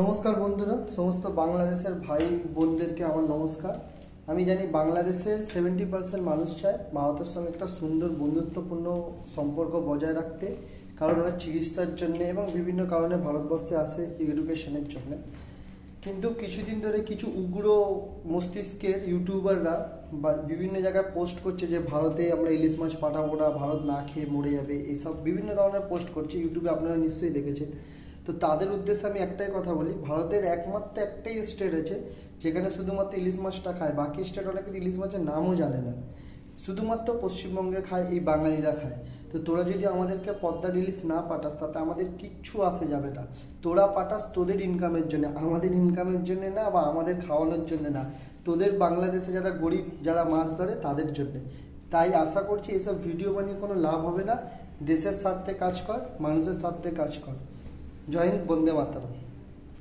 নমস্কার বন্ধুরা, সমস্ত বাংলাদেশের ভাই বোনদেরকে আমার নমস্কার। আমি জানি বাংলাদেশের সেভেন্টি পার্সেন্ট মানুষ চায় ভারতের সঙ্গে একটা সুন্দর বন্ধুত্বপূর্ণ সম্পর্ক বজায় রাখতে, কারণ ওরা চিকিৎসার জন্য এবং বিভিন্ন কারণে ভারতবর্ষে আসে এডুকেশনের জন্য। কিন্তু কিছুদিন ধরে কিছু উগ্র মস্তিষ্কের ইউটিউবাররা বা বিভিন্ন জায়গায় পোস্ট করছে যে ভারতে আমরা ইলিশ মাছ পাঠাবো না, ভারত না খেয়ে মরে যাবে এইসব বিভিন্ন ধরনের পোস্ট করছে। ইউটিউবে আপনারা নিশ্চয়ই দেখেছেন। তো তাদের উদ্দেশ্যে আমি একটাই কথা বলি, ভারতের একমাত্র একটাই স্টেট আছে যেখানে শুধুমাত্র ইলিশ মাছটা খায়, বাকি স্টেট অনেকে ইলিশ মাছের নামও জানে না। শুধুমাত্র পশ্চিমবঙ্গে খায়, এই বাঙালিরা খায়। তো তোরা যদি আমাদেরকে পদ্মার ইলিশ না পাঠাস, তাতে আমাদের কিচ্ছু আসে যাবে না। তোরা পাঠাস তোদের ইনকামের জন্য, আমাদের ইনকামের জন্য না বা আমাদের খাওয়ানোর জন্য না। তোদের বাংলাদেশে যারা গরিব, যারা মাছ ধরে, তাদের জন্য। তাই আশা করছি এসব ভিডিও বানিয়ে কোনো লাভ হবে না। দেশের স্বার্থে কাজ কর, মানুষের স্বার্থে কাজ কর। জয় হিন্দ বন্দে মাতারম।